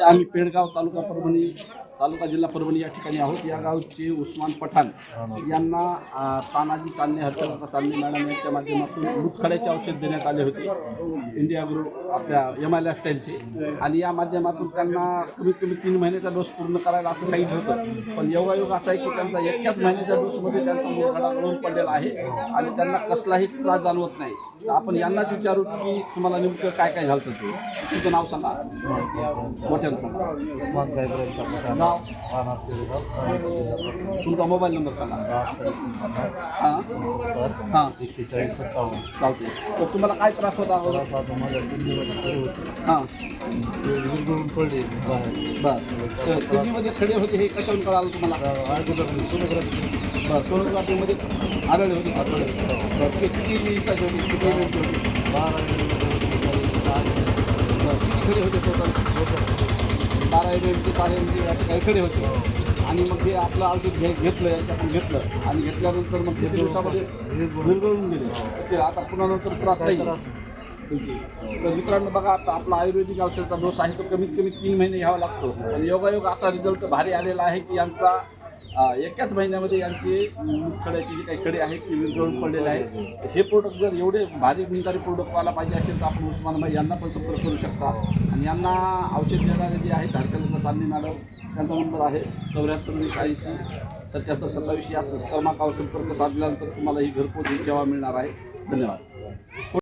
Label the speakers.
Speaker 1: आम्ही पेडगाव तालुका परभणी तालुका जिल्हा परभणी या ठिकाणी आहोत. या गावचे उस्मान पठाण यांना तानाजी तान्हे हर्षलता तान्हे मॅडम यांच्या माध्यमातून मुतखड्याचे औषध देण्यात आले होते. इंडिया ग्रुप आपल्या एम आय लाईफस्टाईलचे आणि या माध्यमातून त्यांना कमीत कमी तीन महिन्याचा डोस पूर्ण करायला असं सांगितलं होतं. पण योगायोग असा आहे की त्यांचा एकाच महिन्याच्या डोसमध्ये त्यांचा मुतखडा गळून पडलेला आहे आणि त्यांना कसलाही त्रास जाणवत नाही. तर आपण यांनाच विचारू की तुम्हाला नेमकं काय काय झालं ते. तुमचं नाव सांगा. मोठ्यानं सांगा.
Speaker 2: उस्मान गायबराव राहणार तालुका जिल्हा
Speaker 1: तुमचा मोबाईल नंबर सांगा
Speaker 2: बहात्तर एकोणपन्नास
Speaker 1: हां
Speaker 2: सत्तर
Speaker 1: हां
Speaker 2: एक्केचाळीस सत्तावन्न
Speaker 1: चालते तर तुम्हाला काय त्रास होता अगोदर
Speaker 2: त्रास आता माझ्या दिल्लीमध्ये खडे होते
Speaker 1: हां
Speaker 2: ते विरघळून पडले बाहेर
Speaker 1: बरं तर किडनीमध्ये खडे होते हे कशावरून कळालं तुम्हाला
Speaker 2: अगोदर सोनोग्राफी
Speaker 1: बरं सोनोग्राफीमध्ये आढळले होते बरं ते किती दिवसाचे होते किती दिवसाचे होते
Speaker 2: बारा सहा
Speaker 1: बरं किती खडे होते टोटल बारा एम एम ते सहा एम चे असे काही खडे होते. आणि मग हे आपलं औषध घे घेतलं याच्यातून घेतलं. आणि घेतल्यानंतर मग किती दिवसामध्ये विरघळून गेले. ते आता पुन्हा नंतर त्रास नाही. तर मित्रांनो बघा आता आपला आयुर्वेदिक औषधाचा डोस आहे तो कमीत कमी तीन महिने घ्यावा लागतो. आणि योगायोग असा रिझल्ट भारी आलेला आहे की यांचा एकाच महिन्यामध्ये यांचे मुतखड्याचे जी काही खडे आहेत ते विरघळून पडलेले आहेत हे प्रोडक्ट जर एवढे भारी गुणकारी प्रोडक्ट व्हायला पाहिजे असेल तर आपण उस्मानाबाई यांना पण संपर्क करू शकता. आणि यांना औषध देणारे जे आहेत हर्षलता तांदे मॅडम त्यांचा नंबर आहे चौऱ्याहत्तर वीस ऐंशी सत्याहत्तर सत्तावीस. या क्रमांकावर संपर्क साधल्यानंतर तुम्हाला ही घरपोच ही सेवा मिळणार आहे. धन्यवाद.